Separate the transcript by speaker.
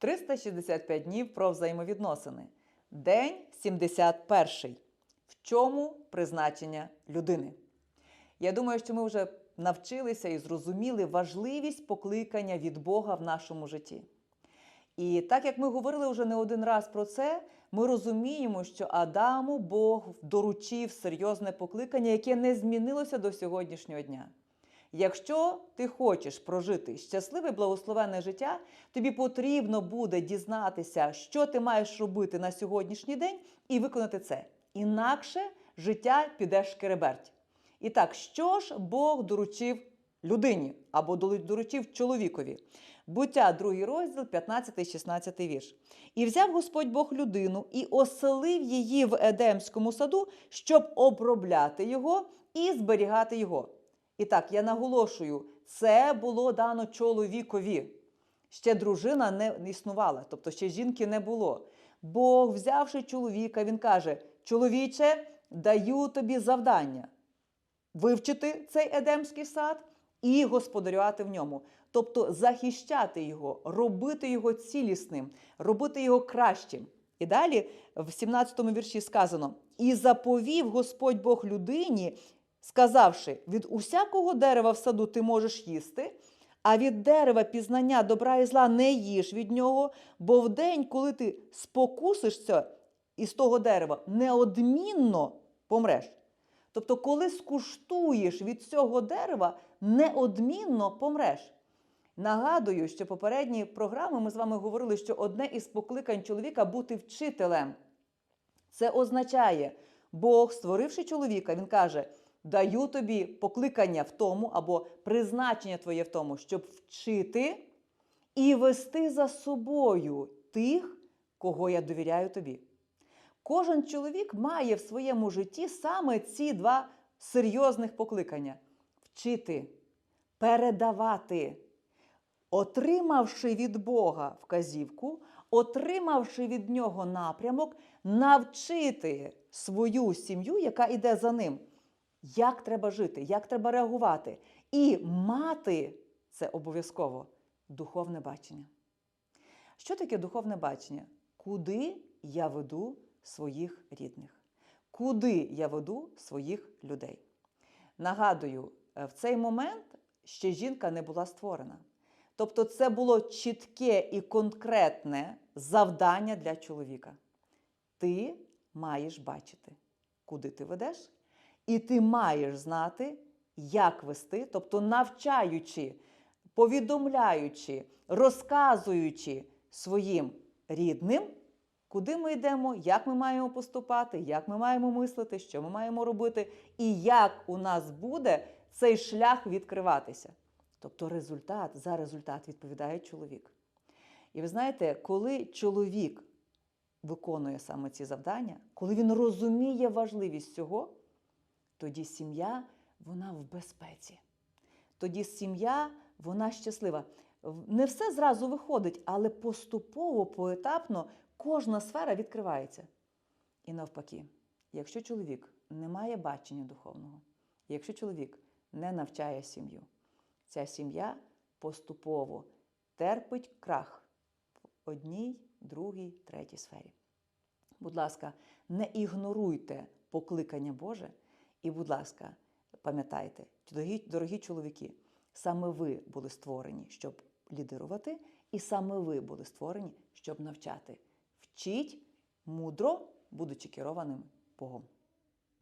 Speaker 1: 365 днів про взаємовідносини. День 71. В чому призначення людини? Я думаю, що ми вже навчилися і зрозуміли важливість покликання від Бога в нашому житті. І так як ми говорили вже не один раз про це, ми розуміємо, що Адаму Бог доручив серйозне покликання, яке не змінилося до сьогоднішнього дня. Якщо ти хочеш прожити щасливе благословенне життя, тобі потрібно буде дізнатися, що ти маєш робити на сьогоднішній день, і виконати це. Інакше життя піде шкереберть. І так, що ж Бог доручив людині або доручив чоловікові? Буття, другий розділ, 15-16 вірш. І взяв Господь Бог людину і оселив її в Едемському саду, щоб обробляти його і зберігати його. І так, я наголошую, це було дано чоловікові. Ще дружина не існувала, тобто ще жінки не було. Бог, взявши чоловіка, він каже: чоловіче, даю тобі завдання вивчити цей едемський сад і господарювати в ньому, тобто захищати його, робити його цілісним, робити його кращим. І далі в 17-му вірші сказано: І заповів Господь Бог людині, сказавши: від усякого дерева в саду ти можеш їсти. А від дерева пізнання добра і зла не їж від нього, бо в день, коли ти спокусишся із того дерева, неодмінно помреш. Тобто, коли скуштуєш від цього дерева, неодмінно помреш. Нагадую, що попередні програми ми з вами говорили, що одне із покликань чоловіка бути вчителем. Це означає, Бог, створивши чоловіка, він каже: даю тобі покликання в тому, або призначення твоє в тому, щоб вчити і вести за собою тих, кого я довіряю тобі. Кожен чоловік має в своєму житті саме ці два серйозних покликання: вчити, передавати, отримавши від Бога вказівку, отримавши від нього напрямок, навчити свою сім'ю, яка йде за ним, як треба жити, як треба реагувати, і мати це обов'язково духовне бачення. Що таке духовне бачення? Куди я веду своїх рідних? Куди я веду своїх людей? Нагадую, е, в цей момент ще жінка не була створена. Тобто, це було чітке і конкретне завдання для чоловіка. Ти маєш бачити, куди ти ведеш, і ти маєш знати, як вести, тобто навчаючи, повідомляючи, розказуючи своїм рідним, куди ми йдемо, як ми маємо поступати, як ми маємо мислити, що ми маємо робити, і як у нас буде цей шлях відкриватися. Тобто результат за результат відповідає чоловік. І ви знаєте, коли чоловік виконує саме ці завдання, коли він розуміє важливість цього, тоді сім'я вона в безпеці. Тоді сім'я вона щаслива. Не все зразу виходить, але поступово, поетапно кожна сфера відкривається. І навпаки, якщо чоловік не має бачення духовного, якщо чоловік не навчає сім'ю, ця сім'я поступово терпить крах в одній, другій, третій сфері. Будь ласка, не ігноруйте покликання Боже, і, будь ласка, пам'ятайте, дорогі, дорогі чоловіки, саме ви були створені, щоб лідирувати, і саме ви були створені, щоб навчати. Вчіть мудро, будучи керованим Богом.